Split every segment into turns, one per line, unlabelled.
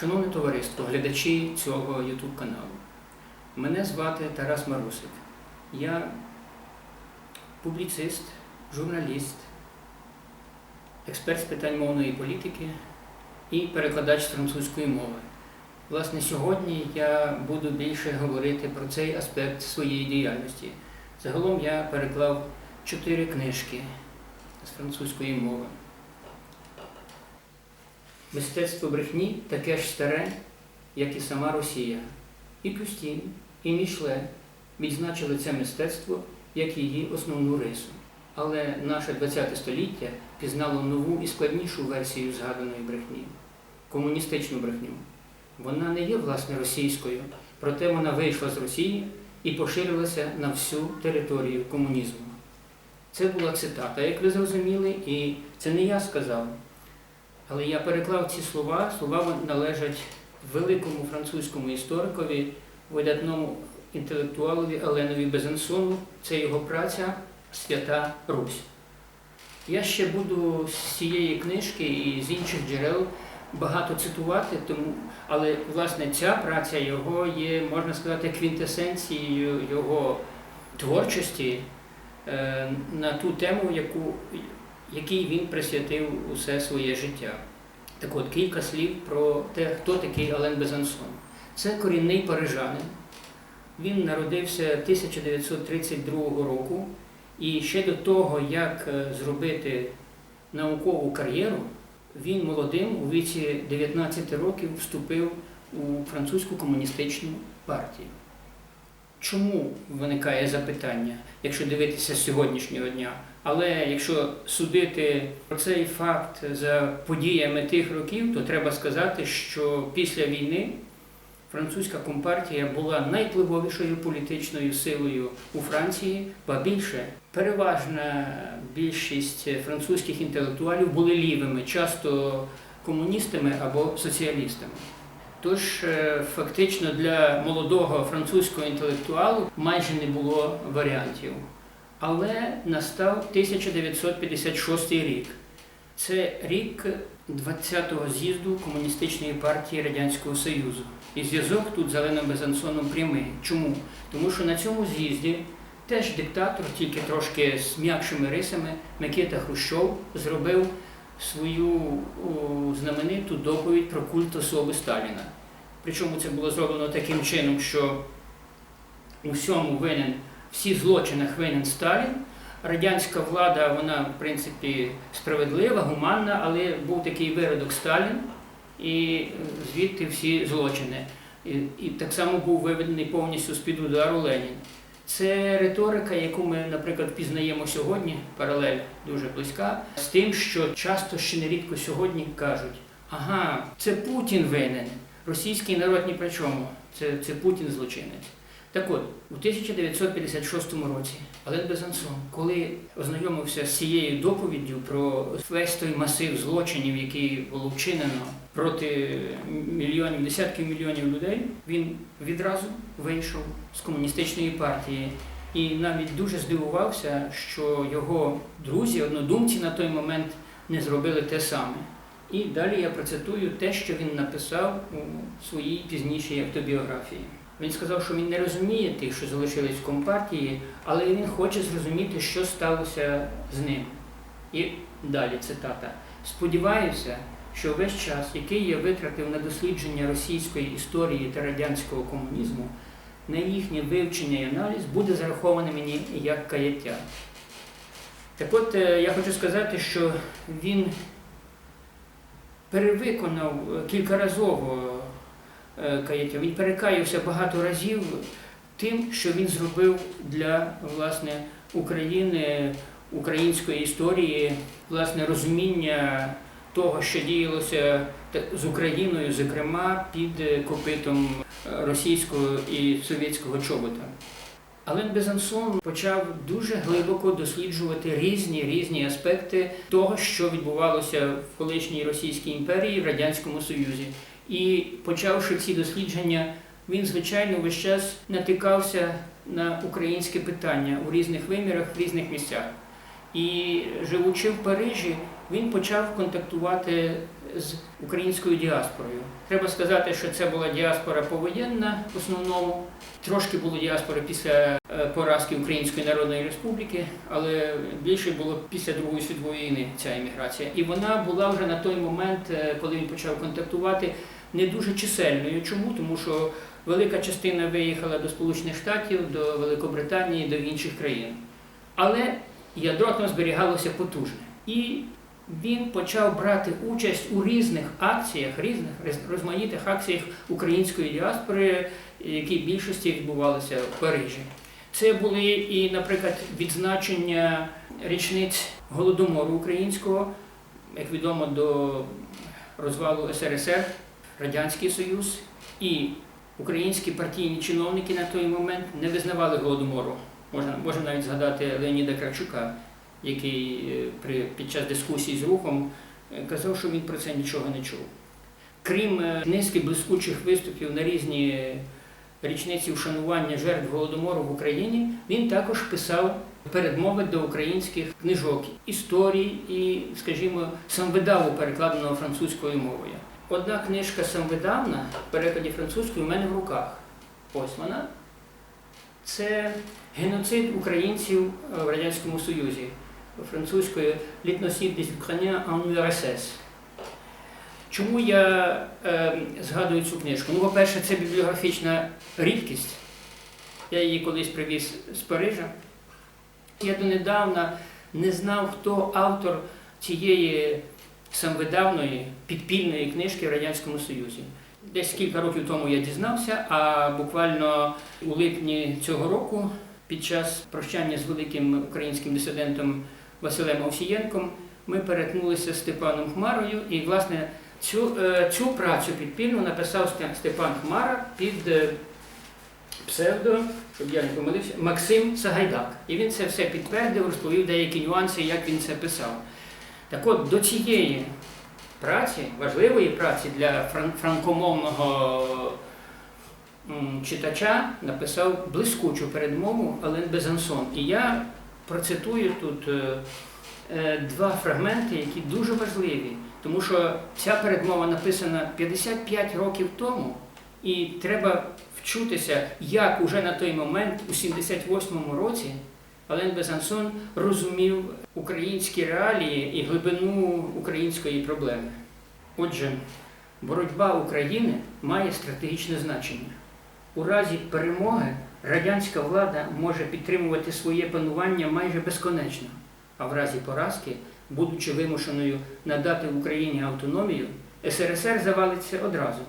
Шановне товариство, глядачі цього YouTube каналу. Мене звати Тарас Марусик. Я публіцист, журналіст, експерт з питань мовної політики і перекладач французької мови. Власне, сьогодні я буду більше говорити про цей аспект своєї діяльності. Загалом я переклав чотири книжки з французької мови. Мистецтво брехні таке ж старе, як і сама Росія. І Кюстін, і Мішле відзначили це мистецтво як її основну рису. Але наше ХХ століття пізнало нову і складнішу версію згаданої брехні комуністичну брехню. Вона не є власне російською, проте вона вийшла з Росії і поширилася на всю територію комунізму. Це була цитата, як ви зрозуміли, і це не я сказав. Але я переклав ці слова. Слова належать великому французькому історикові, видатному інтелектуалові Оленові Безенсону. Це його праця Свята Русь. Я ще буду з цієї книжки і з інших джерел багато цитувати, тому, але власне ця праця його є, можна сказати, квінтесенцією його творчості е, на ту тему, яку, якій він присвятив усе своє життя. Так от кілька слів про те, хто такий Ален Безансон. Це корінний парижанин. Він народився 1932 року, і ще до того, як е, зробити наукову кар'єру, він молодим у віці 19 років вступив у французьку комуністичну партію. Чому виникає запитання, якщо дивитися сьогоднішнього дня? Але якщо судити про цей факт за подіями тих років, то треба сказати, що після війни французька компартія була найвпливовішою політичною силою у Франції, ба більше переважна більшість французьких інтелектуалів були лівими, часто комуністами або соціалістами. Тож е, фактично для молодого французького інтелектуалу майже не було варіантів. Але настав 1956 рік. Це рік 20-го з'їзду Комуністичної партії Радянського Союзу. І зв'язок тут з Оленом Безансоном прямий. Чому? Тому що на цьому з'їзді теж диктатор, тільки трошки з м'якшими рисами, Микита Хрущов зробив свою знамениту доповідь про культ особи Сталіна. Причому це було зроблено таким чином, що у всьому винен, всі злочинах винен Сталін. Радянська влада, вона, в принципі, справедлива, гуманна, але був такий виродок Сталін, і звідти всі злочини. І, і так само був виведений повністю з-під удару Ленін. Це риторика, яку ми, наприклад, пізнаємо сьогодні, паралель дуже близька, з тим, що часто ще нерідко сьогодні кажуть: ага, це Путін винен, російський народ ні при чому, це, це Путін злочинець. Так от, у 1956 році Олег Безансон, коли ознайомився з цією доповіддю про весь той масив злочинів, який було вчинено проти мільйонів, десятків мільйонів людей, він відразу вийшов з комуністичної партії і навіть дуже здивувався, що його друзі, однодумці на той момент не зробили те саме. І далі я процитую те, що він написав у своїй пізнішій автобіографії. Він сказав, що він не розуміє тих, що залишились в компартії, але він хоче зрозуміти, що сталося з ним. І далі цитата. Сподіваюся, що весь час, який я витратив на дослідження російської історії та радянського комунізму, на їхнє вивчення і аналіз буде зараховане мені як каяття. Так от е, я хочу сказати, що він перевиконав е, кількаразово е, каяття. Він перекаявся багато разів тим, що він зробив для власне України, української історії, власне, розуміння того, що діялося з Україною, зокрема під е, копитом російського і совєтського чобота. Ален Безансон почав дуже глибоко досліджувати різні різні аспекти того, що відбувалося в колишній Російській імперії, в Радянському Союзі. І почавши ці дослідження, він, звичайно, весь час натикався на українське питання у різних вимірах, в різних місцях. І живучи в Парижі, він почав контактувати з українською діаспорою. Треба сказати, що це була діаспора повоєнна в основному. Трошки було діаспори після е, поразки Української Народної Республіки, але більше було після Другої світової війни ця еміграція. І вона була вже на той момент, е, коли він почав контактувати, не дуже чисельною. Чому? Тому що велика частина виїхала до Сполучених Штатів, до Великобританії, до інших країн. Але ядро там зберігалося потужне. І він почав брати участь у різних акціях, різних роз- розмаїтих акціях української діаспори, які в більшості відбувалися в Парижі. Це були і, наприклад, відзначення річниць голодомору українського, як відомо, до розвалу СРСР, Радянський Союз, і українські партійні чиновники на той момент не визнавали голодомору. Можна, можна навіть згадати Леоніда Кравчука, який е, при, під час дискусії з рухом е, казав, що він про це нічого не чув. Крім е, низки блискучих виступів на різні річниці вшанування жертв голодомору в Україні, він також писав передмови до українських книжок, історій і, скажімо, самвидаву, перекладеного французькою мовою. Одна книжка самвидавна в перекладі французькою у мене в руках. Ось вона. Це геноцид українців в Радянському Союзі французькою «L'ethnicide des Ukrainiens en URSS». Чому я е, згадую цю книжку? Ну, по-перше, це бібліографічна рідкість. Я її колись привіз з Парижа. Я донедавна не знав, хто автор цієї самвидавної підпільної книжки в Радянському Союзі. Десь кілька років тому я дізнався, а буквально у липні цього року, під час прощання з великим українським дисидентом Василем Овсієнком, ми перетнулися з Степаном Хмарою, і, власне, цю, е, цю працю підпільну написав Степан Хмара під е, псевдо, щоб я не помилився, Максим Сагайдак. І він це все підтвердив, розповів деякі нюанси, як він це писав. Так от до цієї праці, важливої праці для фран- франкомовного читача написав блискучу передмову Ален Безансон. І я процитую тут е, е, два фрагменти, які дуже важливі, тому що ця передмова написана 55 років тому, і треба вчутися, як уже на той момент, у 78-му році, Ален Безансон розумів українські реалії і глибину української проблеми. Отже, боротьба України має стратегічне значення. У разі перемоги радянська влада може підтримувати своє панування майже безконечно, а в разі поразки, будучи вимушеною надати Україні автономію, СРСР завалиться одразу,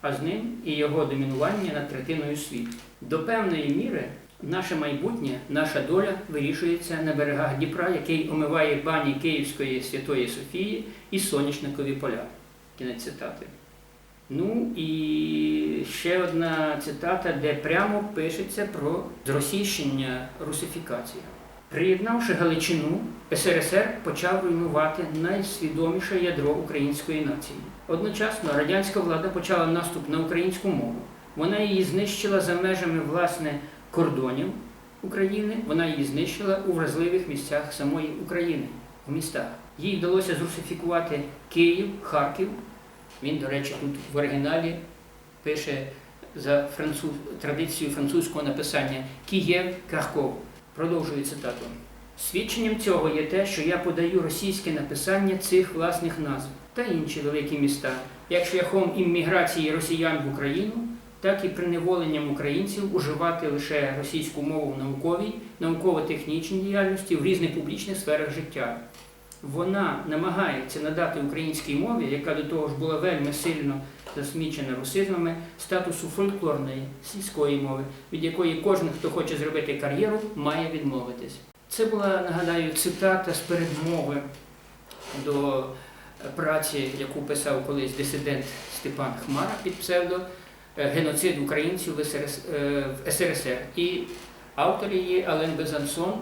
а з ним і його домінування над третиною світу. До певної міри наше майбутнє, наша доля вирішується на берегах Дніпра, який омиває бані Київської Святої Софії і соняшникові поля. Кінець цитати. Ну і ще одна цитата, де прямо пишеться про зросійщення русифікації. Приєднавши Галичину, СРСР почав руйнувати найсвідоміше ядро української нації. Одночасно радянська влада почала наступ на українську мову. Вона її знищила за межами власне кордонів України, вона її знищила у вразливих місцях самої України, в містах. Їй вдалося зрусифікувати Київ, Харків. Він, до речі, тут в оригіналі пише за француз... традицією французького написання Києв Харков. Продовжую цитату. Свідченням цього є те, що я подаю російське написання цих власних назв та інші великі міста, як шляхом імміграції росіян в Україну, так і приневоленням українців уживати лише російську мову в науковій, науково-технічній діяльності в різних публічних сферах життя. Вона намагається надати українській мові, яка до того ж була вельми сильно засмічена русизмами, статусу фольклорної сільської мови, від якої кожен, хто хоче зробити кар'єру, має відмовитись. Це була, нагадаю, цитата з передмови до праці, яку писав колись дисидент Степан Хмара під псевдо е, Геноцид українців е, в СРСР. І автор її Ален Безансон,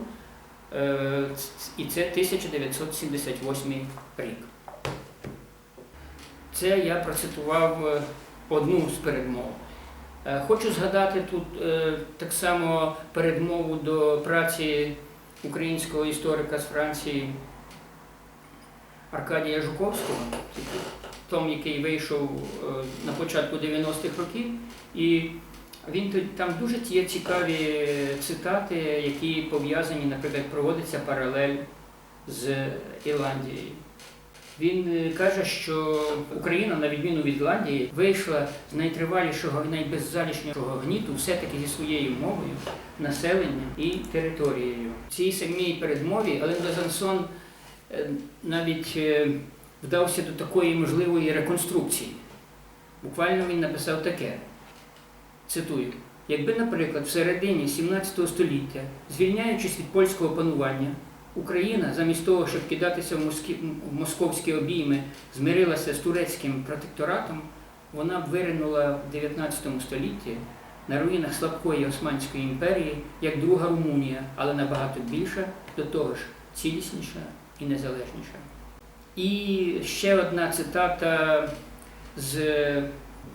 і це 1978 рік. Це я процитував е, одну з передмов. Е, Хочу згадати тут е, так само передмову до праці українського історика з Франції Аркадія Жуковського. том, який вийшов е, на початку 90-х років. І він там дуже є цікаві цитати, які пов'язані, наприклад, проводиться паралель з Ірландією. Він е, каже, що Україна, на відміну від Ірландії, вийшла з найтривалішого і найбеззалішнішого гніту все-таки зі своєю мовою, населенням і територією. В цій самій передмові Ален Безансон е, навіть е, вдався до такої можливої реконструкції. Буквально він написав таке: цитую. Якби, наприклад, в середині 17 століття, звільняючись від польського панування, Україна, замість того, щоб кидатися в, в московські обійми, змирилася з турецьким протекторатом, вона б виринула в 19 столітті на руїнах слабкої Османської імперії як друга Румунія, але набагато більша, до того ж цілісніша і незалежніша. І ще одна цитата з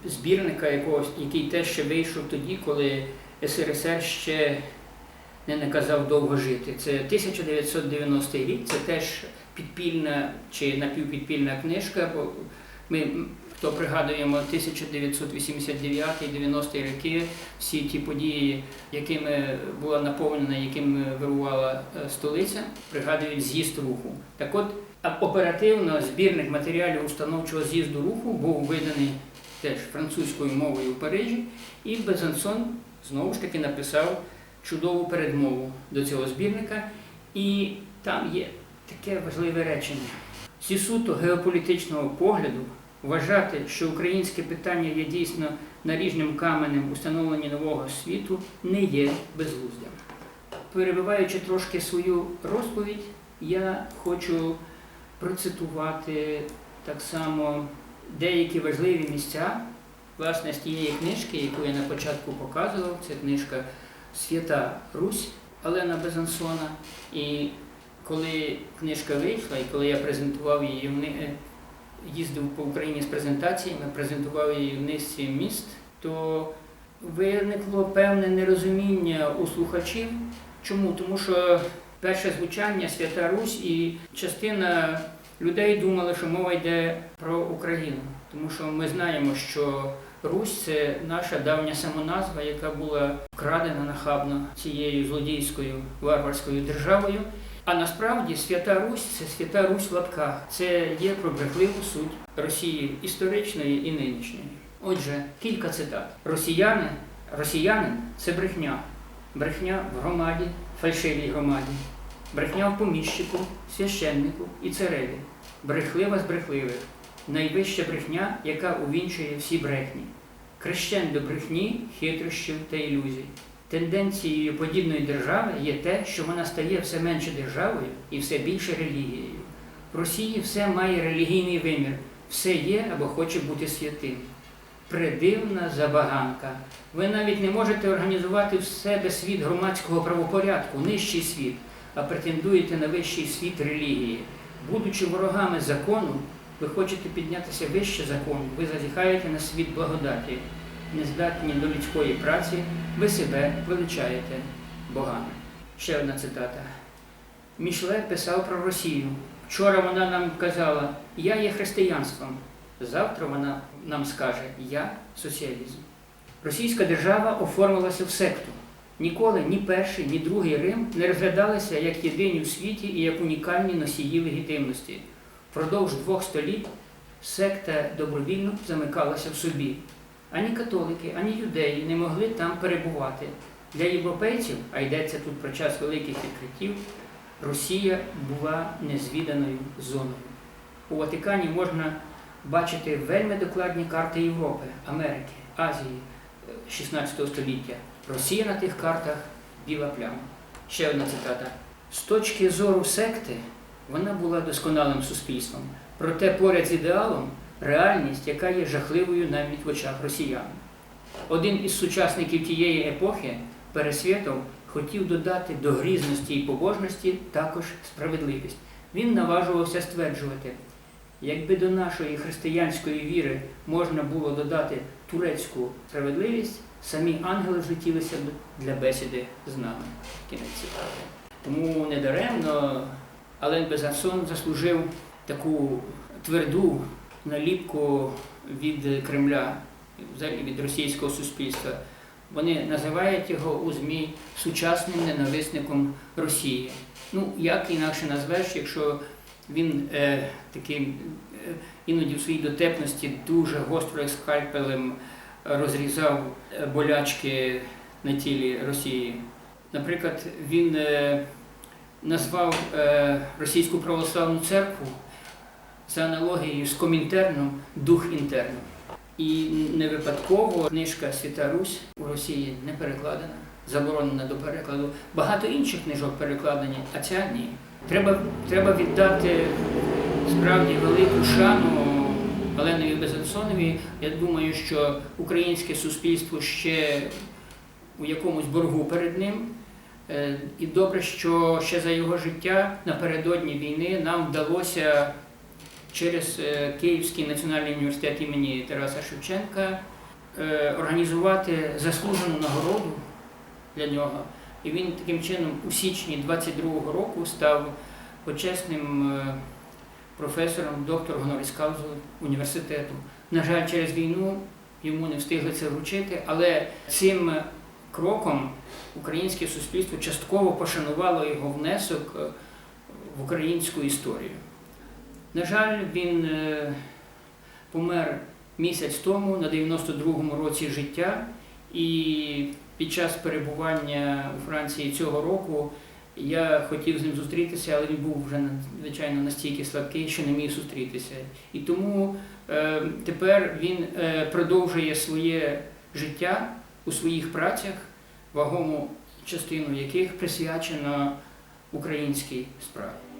збірника якогось, який теж ще вийшов тоді, коли СРСР ще не наказав довго жити. Це 1990 рік, це теж підпільна чи напівпідпільна книжка. Бо ми, хто пригадуємо 1989-90 роки, всі ті події, якими була наповнена, якими вирувала е, столиця, пригадують з'їзд руху. Так от оперативно збірник матеріалів установчого з'їзду руху був виданий теж французькою мовою в Парижі, і Безансон знову ж таки написав чудову передмову до цього збірника, і там є таке важливе речення. Зі суто геополітичного погляду вважати, що українське питання є дійсно наріжним каменем установлення нового світу, не є безглуздям. Перебиваючи трошки свою розповідь, я хочу процитувати так само деякі важливі місця власне з тієї книжки, яку я на початку показував. Це книжка Свята Русь Алена Безансона. І коли книжка вийшла, і коли я презентував її, е, їздив по Україні з презентаціями, презентував її в низці міст, то виникло певне нерозуміння у слухачів. Чому? Тому що перше звучання Свята Русь і частина людей думали, що мова йде про Україну. Тому що ми знаємо, що Русь це наша давня самоназва, яка була вкрадена нахабно цією злодійською варварською державою. А насправді свята Русь це свята Русь в лапках. Це є про брехливу суть Росії історичної і нинішньої. Отже, кілька цитат. Росіяни, росіянин це брехня. Брехня в громаді, фальшивій громаді, брехня в поміщику, священнику і цареві, брехлива з брехливих, найвища брехня, яка увінчує всі брехні, крещен до брехні, хитрощів та ілюзій. Тенденцією подібної держави є те, що вона стає все менше державою і все більше релігією. В Росії все має релігійний вимір, все є або хоче бути святим. Придивна забаганка. Ви навіть не можете організувати в себе світ громадського правопорядку, нижчий світ, а претендуєте на вищий світ релігії. Будучи ворогами закону, ви хочете піднятися вище закону, ви зазіхаєте на світ благодаті, нездатні до людської праці, ви себе величаєте богами. Ще одна цитата. Мішле писав про Росію. Вчора вона нам казала, я є християнством. Завтра вона нам скаже Я соціалізм. Російська держава оформилася в секту. Ніколи ні перший, ні другий Рим не розглядалися як єдині в світі і як унікальні носії легітимності. Впродовж двох століть секта добровільно замикалася в собі. Ані католики, ані юдеї не могли там перебувати. Для європейців, а йдеться тут про час великих відкриттів, Росія була незвіданою зоною. У Ватикані можна бачити вельми докладні карти Європи, Америки, Азії е, 16 століття. Росія на тих картах біла пляма. Ще одна цитата. З точки зору секти вона була досконалим суспільством, проте поряд з ідеалом реальність, яка є жахливою навіть в очах росіян. Один із сучасників тієї епохи, Пересвєтов, хотів додати до грізності і побожності також справедливість. Він наважувався стверджувати, якби до нашої християнської віри можна було додати турецьку справедливість, самі ангели злетілися для бесіди з нами. Кінець цитати. Тому недаремно Ален Безансон заслужив таку тверду наліпку від Кремля, взагалі від російського суспільства. Вони називають його у ЗМІ сучасним ненависником Росії. Ну, як інакше назвеш, якщо він е, таким е, іноді в своїй дотепності дуже гостро як скальпелем розрізав е, болячки на тілі Росії. Наприклад, він е, назвав е, Російську православну церкву за аналогією з Комінтерном дух інтерну. І не випадково книжка Свята Русь у Росії не перекладена, заборонена до перекладу. Багато інших книжок перекладені, а ця ні. Треба, треба віддати справді велику шану Оленові Безенсонові. Я думаю, що українське суспільство ще у якомусь боргу перед ним. Е, І добре, що ще за його життя напередодні війни нам вдалося через е, Київський національний університет імені Тараса Шевченка е, організувати заслужену нагороду для нього. І він таким чином у січні 22-го року став почесним професором, доктор гоноріс каузу університету. На жаль, через війну йому не встигли це вручити, але цим кроком українське суспільство частково пошанувало його внесок е, в українську історію. На жаль, він е, помер місяць тому на 92-му році життя, і під час перебування у Франції цього року я хотів з ним зустрітися, але він був вже звичайно настільки слабкий, що не міг зустрітися. І тому е, тепер він е, продовжує своє життя у своїх працях, вагому частину яких присвячено українській справі.